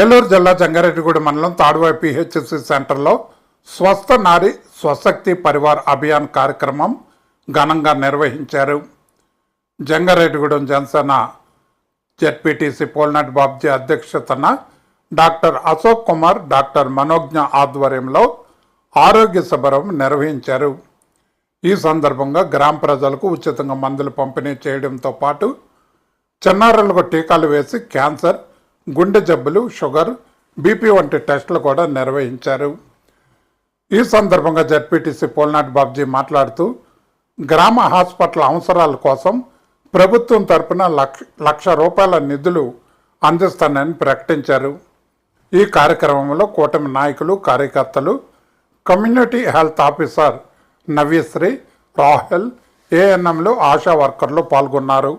ఏలూరు జిల్లా జంగారెడ్డిగూడ మండలం తాడువాయి పిహెచ్సి సెంటర్లో స్వస్థ నారి స్వశక్తి పరివార్ అభియాన్ కార్యక్రమం ఘనంగా నిర్వహించారు. జంగారెడ్డిగూడెం జనసేన జెడ్పీటీసీ పోల్నాటి బాబ్జీ అధ్యక్షతన డాక్టర్ అశోక్ కుమార్ డాక్టర్ మనోజ్ఞ ఆధ్వర్యంలో ఆరోగ్య శిబిరం నిర్వహించారు. ఈ సందర్భంగా గ్రామ ప్రజలకు ఉచితంగా మందులు పంపిణీ చేయడంతో పాటు చిన్నారులకు టీకాలు వేసి క్యాన్సర్ గుండె జబ్బులు షుగర్ బీపీ వంటి టెస్టులు కూడా నిర్వహించారు. ఈ సందర్భంగా జడ్పీటీసీ పోల్నాటి బాబ్జీ మాట్లాడుతూ గ్రామ హాస్పిటల్ అవసరాల కోసం ప్రభుత్వం తరపున లక్ష లక్ష రూపాయల నిధులు అందిస్తానని ప్రకటించారు. ఈ కార్యక్రమంలో కూటమి నాయకులు కార్యకర్తలు community health officer Navisri Rahel ఏఎన్ఎంలు ఆశా వర్కర్లు పాల్గొన్నారు.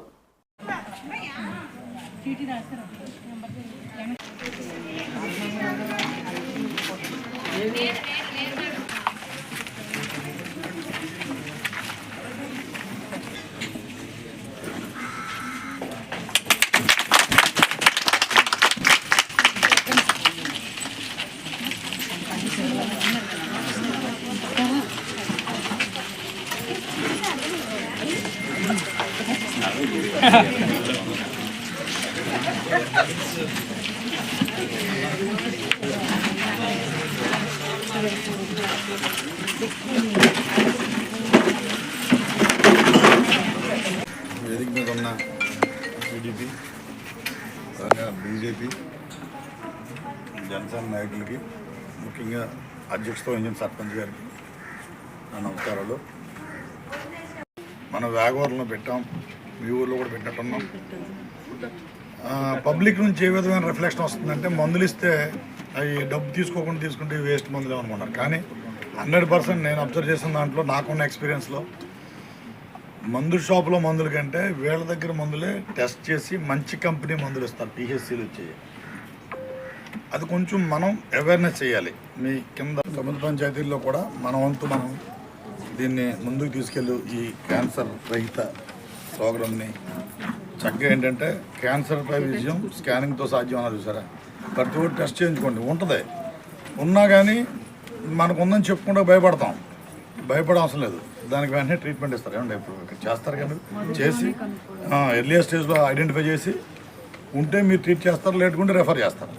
వేదిక మీద ఉన్న టీడీపీ అలాగే బీజేపీ జనసేన నాయకులకి ముఖ్యంగా అధ్యక్షత వహించిన సర్పంచ్ గారికి నా నమస్కారాలు. మన వేగవరంలో పెట్టాం. మీ ఊర్లో కూడా పెట్టినట్టున్నాం. ఆ, పబ్లిక్ నుంచి ఏ విధమైన రిఫ్లెక్షన్ వస్తుందంటే మందులు ఇస్తే అవి డబ్బు తీసుకోకుండా తీసుకుంటే వేస్ట్ మందులు అనుకుంటారు కానీ హండ్రెడ్ పర్సెంట్ నేను అబ్జర్వ్ చేసిన దాంట్లో నాకున్న ఎక్స్పీరియన్స్లో మందు షాపులో మందుల కంటే వీళ్ళ దగ్గర మందులే టెస్ట్ చేసి మంచి కంపెనీ మందులు ఇస్తారు పిహెచ్సీలు వచ్చి అది కొంచెం మనం అవేర్నెస్ చేయాలి. మీ కింద తొమ్మిది పంచాయతీల్లో కూడా మన వంతు మనం దీన్ని ముందుకు తీసుకెళ్ళి ఈ క్యాన్సర్ రహిత ప్రోగ్రామ్ని. చక్కగా ఏంటంటే క్యాన్సర్పై విజయం స్కానింగ్తో సాధ్యం అన్నారు చూసారా? ప్రతి ఒక్కటి టెస్ట్ చేయించుకోండి ఉంటుంది. ఉన్నా కానీ మనకు ఉందని చెప్పుకుంటే భయపడతాం. భయపడే అవసరం లేదు. దానికి వెంటనే ట్రీట్మెంట్ ఇస్తారు. ఏమంటే ఇప్పుడు ఇక్కడ చేస్తారు కానీ చేసి ఎర్లియర్ స్టేజ్లో ఐడెంటిఫై చేసి ఉంటే మీరు ట్రీట్ చేస్తారు లేటుకుంటే రెఫర్ చేస్తారు.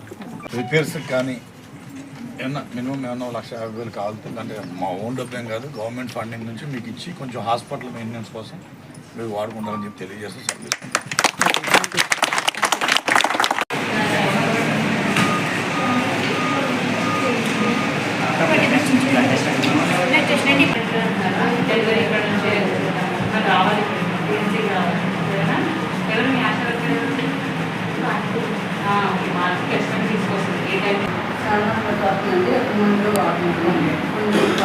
రిపేర్స్ కానీ ఏమన్నా మినిమం ఏమన్నా లక్ష యాభై వేలు కావాలి అంటే మా ఓన్ డబ్బు ఏం కాదు. గవర్నమెంట్ ఫండింగ్ నుంచి మీకు ఇచ్చి కొంచెం హాస్పిటల్ మెయింటెనెన్స్ కోసం మీరు వాడుకుంటారని చెప్పి తెలియజేస్తే ఖచ్చితంగా తీసుకొస్తుంది. ఏ టైం చాలా పడుతుందండి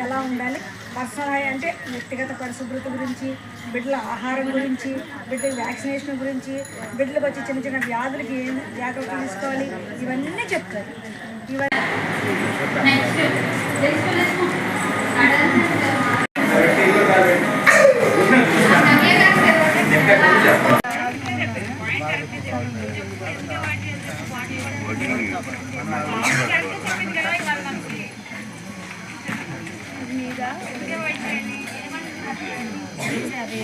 పరిశుభ్రత ఎలా ఉండాలి? పర్సనల్ అంటే వ్యక్తిగత పరిశుభ్రత గురించి బిడ్డల ఆహారం గురించి బిడ్డల వ్యాక్సినేషన్ గురించి బిడ్డలకు వచ్చే చిన్న చిన్న వ్యాధులకి ఏం జాగ్రత్తలు తీసుకోవాలి? ఇవన్నీ చెప్తారు. ఇవన్నీ అది